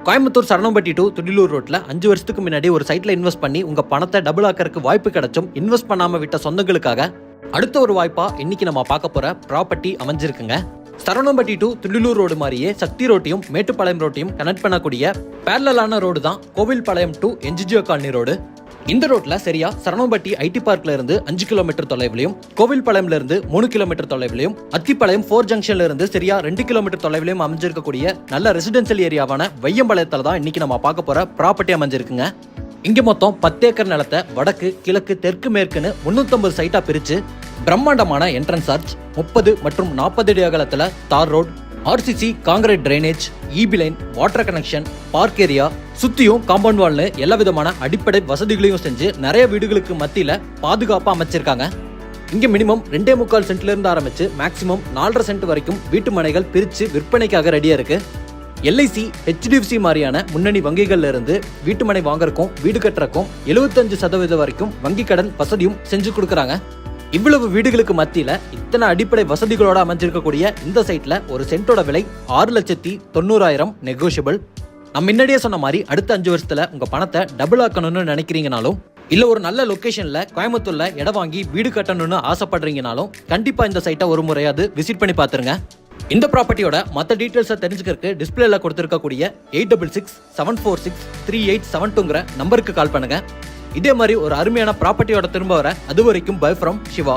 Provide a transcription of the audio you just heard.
Coimbatore Saranampatti to Thudiyalur ரோட்டில் அஞ்சு வருஷத்துக்கு முன்னாடி ஒரு சைட்டில் இன்வெஸ்ட் பண்ணி உங்கள் பணத்தை டபுள் ஆக்கறதுக்கு வாய்ப்பு கிடைச்சும் இன்வெஸ்ட் பண்ணாமல் விட்ட சொந்தங்களுக்காக அடுத்த ஒரு வாய்ப்பாக இன்னைக்கு நம்ம பார்க்க போகிற ப்ராப்பர்ட்டி அமைஞ்சிருக்குங்க. சரணம்பட்டி டு துடிலூர் ரோடு மாதிரியே சக்தி ரோட்டையும் மேட்டுப்பாளையம் ரோட்டையும் கனெக்ட் பண்ணக்கூடிய பேரலான ரோடு தான் Kovilpalayam to NGGO colony road இந்த ரோட்ல சரியா சரணம்பட்டி ஐடி பார்க்ல இருந்து அஞ்சு கிலோமீட்டர் தொலைவிலையும் கோவில்பாளையம்ல இருந்து மூணு கிலோமீட்டர் தொலைவிலையும் அத்திப்பாளையம் ஃபோர் ஜங்ஷன்ல இருந்து சரியா ரெண்டு கிலோமீட்டர் தொலைவிலையும் அமைஞ்சிருக்கக்கூடிய நல்ல ரெசிடென்சியல் ஏரியாவான வையம்பாளையத்துல தான் இன்னைக்கு நம்ம பார்க்க போற ப்ராப்பர்ட்டி அமைஞ்சிருக்குங்க. இங்க மொத்தம் பத்து ஏக்கர் நிலத்தை வடக்கு கிழக்கு தெற்கு மேற்குன்னு முன்னூத்தம்பது சைட்டா பிரிச்சு பிரம்மாண்டமான என்ட்ரன்ஸ் ஆர்ச் முப்பது மற்றும் நாற்பது அடி அகலத்துல தார் road RCC concrete drainage EB line water connection park area சுத்தியும் காம்பவுண்ட் வால்னு எல்லா விதமான அடிப்படை வசதிகளையும் செஞ்சு நிறைய வீடுகளுக்கு மத்தியில் பாதுகாப்பாக அமைச்சிருக்காங்க. இங்கே மினிமம் ரெண்டே முக்கால் சென்ட்லேருந்து ஆரம்பித்து மேக்ஸிமம் நாலரை சென்ட் வரைக்கும் வீட்டு மனைகள் பிரித்து விற்பனைக்காக ரெடியாக இருக்கு. எல்ஐசி ஹெச்டிஎஃப்சி மாதிரியான முன்னணி வங்கிகள்ல இருந்து வீட்டு மனை வாங்குறக்கும் வீடு கட்டுறக்கும் எழுபத்தஞ்சு சதவீதம் வரைக்கும் வங்கி கடன் வசதியும் செஞ்சு கொடுக்குறாங்க. இவ்வளவு வீடுகளுக்கு மத்தியில இத்தனை அடிப்படை வசதிகளோட அமைஞ்சிருக்கக்கூடிய இந்த சைட்ல ஒரு சென்ட்டோட விலை ஆறு லட்சத்தி தொண்ணூறாயிரம் நெகோஷியபிள் நம்ம முன்னாடியே சொன்ன மாதிரி அடுத்த அஞ்சு வருஷத்துல உங்க பணத்தை டபுள் ஆக்கணும்னு நினைக்கிறீங்கனாலும் இல்ல ஒரு நல்ல லொகேஷன்ல கோயம்புத்தூர்ல இடம் வாங்கி வீடு கட்டணும்னு ஆசைப்படுறீங்கனாலும் கண்டிப்பா இந்த சைட்டை ஒரு முறையாவது விசிட் பண்ணி பாத்துருங்க. இந்த ப்ராப்பர்ட்டியோட மற்ற டீட்டெயில்ஸை தெரிஞ்சுக்கிறதுக்கு டிஸ்பிளேல கொடுத்துருக்கக்கூடிய eight double six seven four six three eight seven டூங்கிற நம்பருக்கு கால் பண்ணுங்க. இதே மாதிரி ஒரு அருமையான ப்ராப்பர்ட்டியோட திரும்ப வர அது வரைக்கும் பை ஃப்ரம் சிவா.